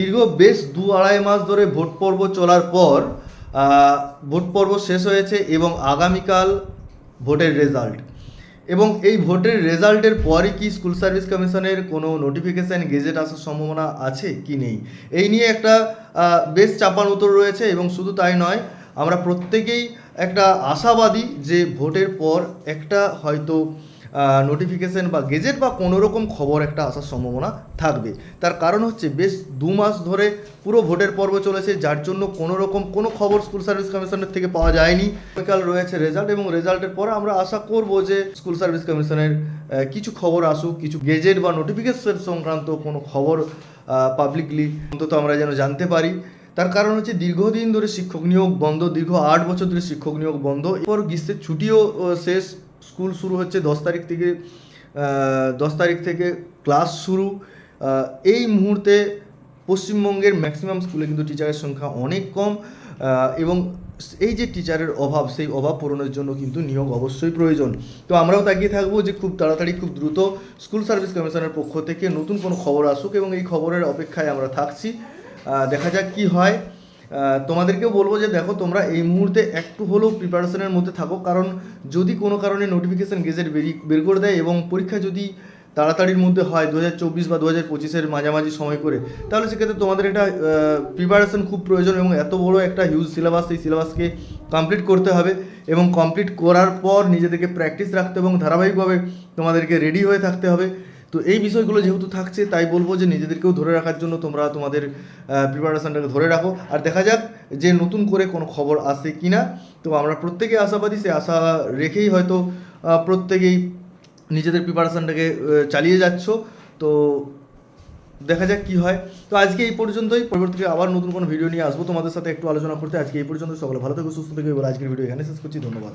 দীর্ঘ বেশ দু আড়াই মাস ধরে ভোট পর্ব চলার পর ভোট পর্ব শেষ হয়েছে এবং আগামীকাল ভোটের রেজাল্ট এবং এই ভোটের রেজাল্টের পরই কি স্কুল সার্ভিস কমিশনের কোনো নোটিফিকেশান গেজেট আসার সম্ভাবনা আছে কি নেই? এই নিয়ে একটা বেশ চাপান উত্তর রয়েছে এবং শুধু তাই নয়, আমরা প্রত্যেকেই একটা আশাবাদী যে ভোটের পর একটা হয়তো নোটিফিকেশন বা গেজেট বা কোনো রকম খবর একটা আসার সম্ভাবনা থাকবে। তার কারণ হচ্ছে বেশ দু মাস ধরে পুরো ভোটের পর্ব চলেছে, যার জন্য কোনো রকম কোনো খবর স্কুল সার্ভিস কমিশনের থেকে পাওয়া যায়নি। কাল রয়েছে রেজাল্ট এবং রেজাল্টের পরে আমরা আশা করব যে স্কুল সার্ভিস কমিশনের কিছু খবর আসুক, কিছু গেজেট বা নোটিফিকেশন সংক্রান্ত কোনো খবর পাবলিকলি অন্তত আমরা যেন জানতে পারি। তার কারণ হচ্ছে দীর্ঘদিন ধরে শিক্ষক নিয়োগ বন্ধ, দীর্ঘ আট বছর ধরে শিক্ষক নিয়োগ বন্ধ। এরপর গ্রীষ্মের ছুটিও শেষ। স্কুল শুরু হচ্ছে দশ তারিখ থেকে দশ তারিখ থেকে ক্লাস শুরু। এই মুহূর্তে পশ্চিমবঙ্গের ম্যাক্সিমাম স্কুলে কিন্তু টিচারের সংখ্যা অনেক কম এবং এই যে টিচারের অভাব, সেই অভাব পূরণের জন্য কিন্তু নিয়োগ অবশ্যই প্রয়োজন। তো আমরাও তাকিয়ে থাকব যে খুব তাড়াতাড়ি, খুব দ্রুত স্কুল সার্ভিস কমিশনের পক্ষ থেকে নতুন কোনো খবর আসুক এবং এই খবরের অপেক্ষায় আমরা থাকছি। দেখা যাক কি হয়। তোমাদেরকেও বলব যে দেখো, তোমরা এই মুহূর্তে একটু হলেও প্রিপারেশনের মধ্যে থাকো। কারণ যদি কোনো কারণে নোটিফিকেশান গেজেট বের করে দেয় এবং পরীক্ষা যদি তাড়াতাড়ির মধ্যে হয় দু হাজার চব্বিশ বা দু হাজার পঁচিশের মাঝামাঝি সময় করে, তাহলে সেক্ষেত্রে তোমাদের এটা প্রিপারেশন খুব প্রয়োজন এবং এত বড় একটা হিউজ সিলেবাস সেই সিলেবাসকে কমপ্লিট করতে হবে এবং কমপ্লিট করার পর নিজেদেরকে প্র্যাকটিস রাখতে এবং ধারাবাহিকভাবে তোমাদেরকে রেডি হয়ে থাকতে হবে। তো এই বিষয়গুলো যেহেতু থাকছে, তাই বলব যে নিজেদেরকেও ধরে রাখার জন্য তোমরা তোমাদের প্রিপারেশনটাকে ধরে রাখো। আর দেখা যাক যে নতুন করে কোনো খবর আসে কি না তো আমরা প্রত্যেকে আশাবাদী সে আশা রেখেই হয়তো প্রত্যেকেই নিজেদের প্রিপারেশনটাকে চালিয়ে যাচ্ছ। তো দেখা যাক কি হয়। তো আজকে এই পর্যন্তই। পরবর্তীতে আবার নতুন কোনো ভিডিও নিয়ে আসব তোমাদের সাথে একটু আলোচনা করতে। আজকে এই পর্যন্ত সকলে ভালো থেকো, সুস্থ থেকো। আজকের ভিডিও এখানে শেষ করছি। ধন্যবাদ।